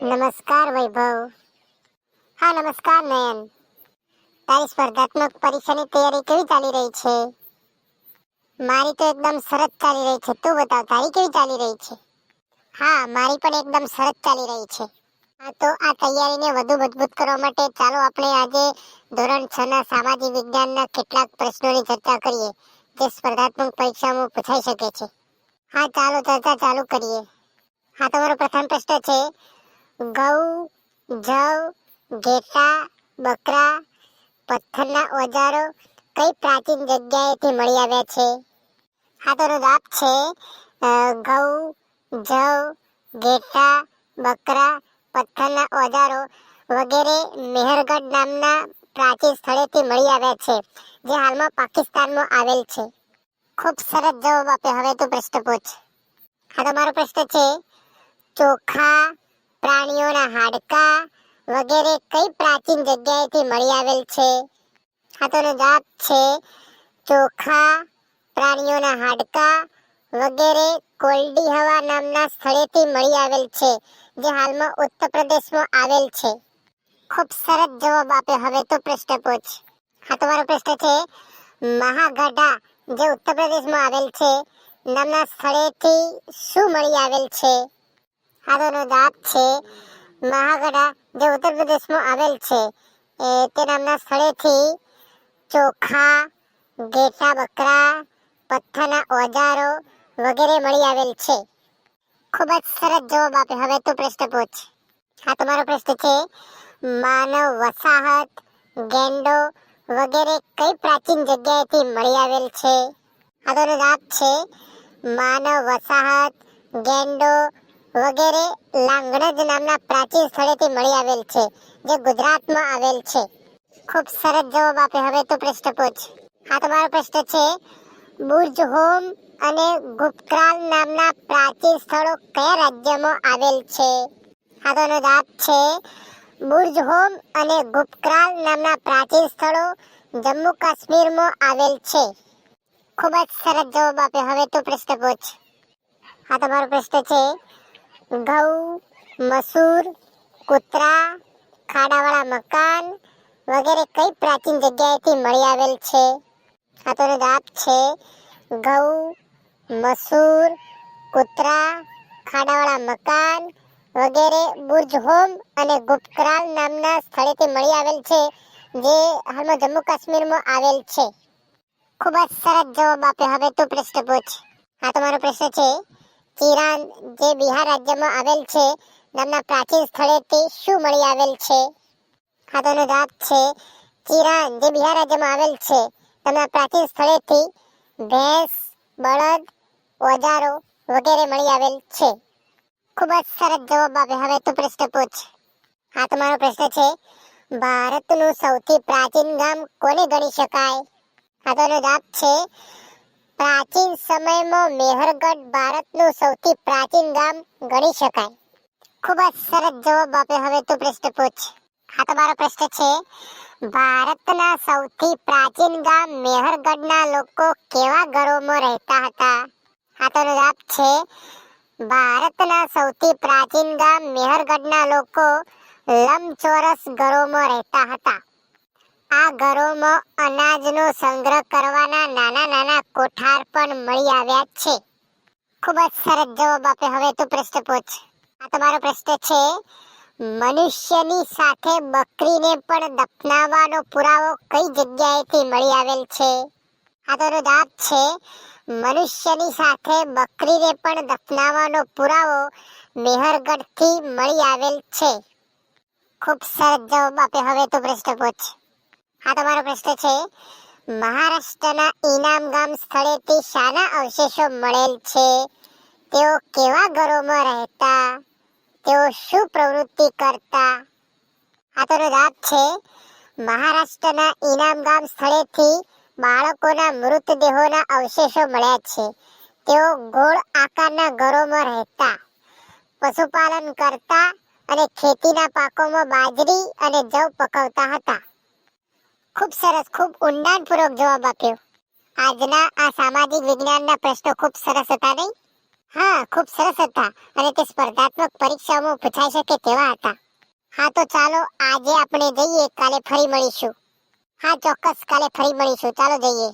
નમસ્કાર વૈભવ. હા, નમસ્કાર, નયન. તારી સ્પર્ધાત્મક પરીક્ષાની તૈયારી કેવી ચાલી રહી છે? મારી તો એકદમ સરસ ચાલી રહી છે. તું બતાવ, તારી કેવી ચાલી રહી છે? હા, મારી પણ એકદમ સરસ ચાલી રહી છે. હા, તો આ તૈયારીને વધુ મજબૂત કરવા માટે ચાલો આપણે આજે ધોરણ છ ના સામાજિક વિજ્ઞાનના કેટલાક પ્રશ્નોની ચર્ચા કરીએ, જે સ્પર્ધાત્મક પરીક્ષામાં પૂછાઈ શકે છે. હા, ચાલો, ચર્ચા ચાલુ કરીએ. હા, તમારો પ્રથમ પ્રશ્ન છે ઘઉં જવ, ઘેટા, બકરા, પથ્થરના ઓજારો કઈ પ્રાચીન જગ્યાએથી મળી આવ્યા છે? હા, તો જવાબ છે ઘઉં જવ, ઘેટા, બકરા, પથ્થરના ઓજારો વગેરે મેહરગઢ નામના પ્રાચીન સ્થળેથી મળી આવ્યા છે, જે હાલમાં પાકિસ્તાનમાં આવેલ છે. ખૂબ સરસ જવાબ આપે, હવે તું પ્રશ્ન પૂછ. હા મારો પ્રશ્ન છે, ચોખા પ્રાણીઓના હાડકા વગેરે કઈ પ્રાચીન જગ્યાએથી મળી આવેલ છે? હા તો એનો જવાબ છે ચોખા, પ્રાણીઓના હાડકા વગેરે કોલડી હવા નામના સ્થળેથી મળી આવેલ છે, જે હાલમાં ઉત્તર પ્રદેશમાં આવેલ છે. ખૂબ સરસ જવાબ આપ્યો હવે તો પ્રશ્ન પૂછ હા તમારો પ્રશ્ન છે, મહાગઢા જે ઉત્તર પ્રદેશમાં આવેલ છે, નામના સ્થળેથી શું મળી આવેલ છે? આનો દાંત છે, મહાગઢા જે ઉત્તર પ્રદેશમાં આવેલ છે, એ તે નામના સ્થળેથી ચોખા, ઘેટા બકરા, પથ્થરના ઓજારો વગેરે મળી આવેલ છે. ખૂબ જ સરસ જવાબ આપ્યો હવે તું પ્રશ્ન પૂછ. હા તમારો પ્રશ્ન છે, માનવ વસાહત, ગેંડો વગેરે કઈ પ્રાચીન જગ્યાએથી મળી આવેલ છે? આ દાંત છે, માનવ વસાહત, ગેંડો વગેરે લાંગણજ નામના પ્રાચીન સ્થળેથી મળી આવેલ છે, જે ગુજરાતમાં આવેલ છે. ખૂબ સરસ જવાબ આપે હવે તો પ્રશ્ન પૂછ હા તમારો પ્રશ્ન છે, બુર્જ હોમ અને ગુપ્તકાલ નામના પ્રાચીન સ્થળો કયા રાજ્યમાં આવેલ છે? હા, તો એનો જવાબ છે, બુર્જ હોમ અને ગુપ્તકાલ નામના પ્રાચીન સ્થળો જમ્મુ કાશ્મીરમાં આવેલ છે. ખૂબ જ સરસ જવાબ આપે હવે તો પ્રશ્ન પૂછ હા તમારો પ્રશ્ન છે ઘઉં, મસૂર, કૂતરા, ખાડાવાળા મકાન વગેરે કઈ પ્રાચીન જગ્યાએથી મળી આવેલ છે? આ તો જવાબ છે. ઘઉં, મસૂર, કૂતરા, ખાડાવાળા મકાન વગેરે બુર્જ હોમ અને ગુપ્તકાલ નામના સ્થળેથી મળી આવેલ છે, જે હાલમાં જમ્મુ કાશ્મીરમાં આવેલ છે. ખૂબ જ સરસ જવાબ આપ્યો. હવે તું પ્રશ્ન પૂછ. આ તમારો પ્રશ્ન છે. ચિરાન જે બિહાર રાજ્યમાં આવેલ છે, નામના પ્રાચીન સ્થળેથી શું મળી આવેલ છે? આ તો એનો જવાબ છે ચિરાન જે બિહાર રાજ્યમાં આવેલ છે, નામના પ્રાચીન સ્થળેથી ભેંસ, બળદ, ઓજારો વગેરે મળી આવેલ છે. ખૂબ જ સરસ જવાબ આપે. હવે તું પ્રશ્ન પૂછ. આ તમારો પ્રશ્ન છે, ભારતનું સૌથી પ્રાચીન ગામ કોને ગણી શકાય? આ તો એનો જવાબ છે પ્રાચીન સમયમાં મેહરગઢ ભારતનું સૌથી પ્રાચીન ગામ ગણી શકાય. ખૂબ જ સરસ જવાબ આપ્યો હવે તું પ્રશ્ન પૂછ. આ તમારો પ્રશ્ન છે, ભારતના સૌથી પ્રાચીન ગામ મેહરગઢના લોકો કેવા ઘરોમાં રહેતા હતા? આ તો જવાબ છે, ભારતના સૌથી પ્રાચીન ગામ મેહરગઢના લોકો લંબચોરસ ઘરોમાં રહેતા હતા. આ ઘરોમાં અનાજનો સંગ્રહ કરવાના નાના નાના કોઠાર પણ મળી આવ્યા છે. ખૂબ જ સરસ જવાબ આપે હવે તું પ્રશ્ન પૂછ આ તમારો પ્રશ્ન છે, મનુષ્યની સાથે બકરીને પણ દફનાવવાનો પુરાવો કઈ જગ્યાએથી મળી આવેલ છે? આ તો જવાબ છે, મનુષ્યની સાથે બકરીને પણ દફનાવવાનો પુરાવો મેહરગઢથી મળી આવેલ છે. ખૂબ સરસ જવાબ આપે હવે તું પ્રશ્ન પૂછ આ તમારો પ્રશ્ન છે. મહારાષ્ટ્રના ઈનામ ગામ સ્થળેથી શાના અવશેષો મળેલ છે? તેઓ કેવા ઘરોમાં રહેતા? તેઓ શું પ્રવૃત્તિ કરતા? આ તો જવાબ છે. મહારાષ્ટ્રના ઈનામ ગામ સ્થળેથી બાળકોના મૃતદેહોના અવશેષો મળ્યા છે. તેઓ ગોળ આકારના ઘરોમાં રહેતા, પશુપાલન કરતા અને ખેતીના પાકોમાં બાજરી અને જવ પકવતા હતા. ખૂબ સરસ, ખૂબ ઊંડાણપૂર્વક જવાબ આપ્યો. આજના આ સામાજિક વિજ્ઞાનના પ્રશ્નો ખૂબ સરસ હતા નહીં? હા, ખૂબ સરસ હતા અને તે સ્પર્ધાત્મક પરીક્ષાઓમાં પૂછાઈ શકે તેવા હતા. હા, તો ચાલો આજે આપણે જઈએ, કાલે ફરી મળીશું. હા, ચોક્કસ કાલે ફરી મળીશું. ચાલો જઈએ.